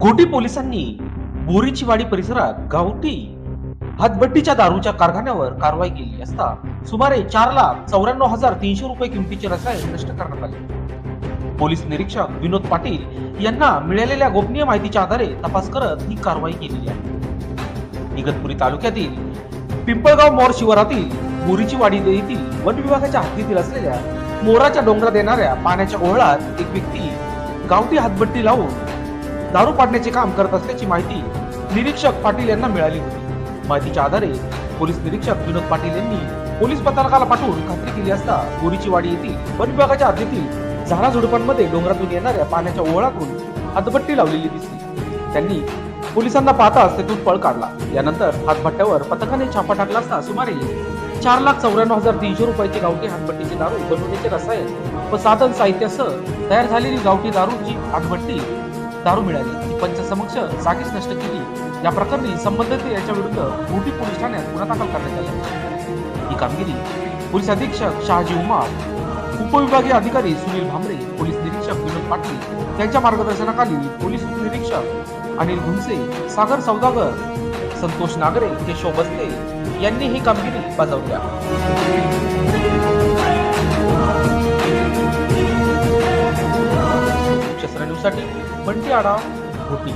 घोटी पोलिसांनी बोरीचीवाडी परिसरात गावठी हातभट्टीच्या दारूच्या कारखान्यावर कारवाई केली असता सुमारे चार लाख चौऱ्याण्णव हजार तीनशे रुपये किमतीचे रसायन नष्ट करण्यात आले. पोलीस निरीक्षक विनोद पाटील यांना मिळालेल्या गोपनीय माहितीच्या आधारे तपास करत ही कारवाई केलेली आहे. इगतपुरी तालुक्यातील पिंपळगाव मोर शिवारातील बोरीची वाडी येथील वन विभागाच्या हद्दीतील असलेल्या मोराच्या डोंगरात येणाऱ्या पाण्याच्या ओहळात एक व्यक्ती गावठी हातभट्टी लावून दारू पाडण्याचे काम करत असल्याची माहिती निरीक्षक पाटील यांना मिळाली होती. माहितीच्या आधारे पोलीस निरीक्षक विनोद पाटील यांनी पोलीस पथकाला पाठवून खात्री केली असता गोरीची वाडी येथील वन विभागाच्या हद्दीतील झाडाझुडपांमध्ये डोंगरातून येणाऱ्या पाण्याच्या ओहळातून हातभट्टी लावलेली दिसली. त्यांनी पोलिसांना पाहताच तेथून पळ काढला. यानंतर हातभट्ट्यावर पथकाने छापा टाकला असता सुमारे चार लाख चौऱ्याण्णव हजार तीनशे रुपयाचे गावठी हातभट्टीचे दारू बनवण्याचे रसायन व साधन साहित्यासह तयार झालेली गावठी दारूची हातभट्टी दारू मिळाली. ती पंचसमक्ष जागीच नष्ट केली. या प्रकरणी संबंधित याच्या विरुद्ध मोठी पोलीस ठाण्यात गुन्हा दाखल करण्यात आला. ही कामगिरी पोलीस अधीक्षक शहाजी उमार उपविभागीय अधिकारी सुनील भांबरे पोलीस निरीक्षक विनोद पाटील यांच्या मार्गदर्शनाखाली पोलीस निरीक्षक अनिल घुमसे सागर सौदागर संतोष नागरे केशव बस्ते यांनी ही कामगिरी बजावली साठी बंटी आडा होती.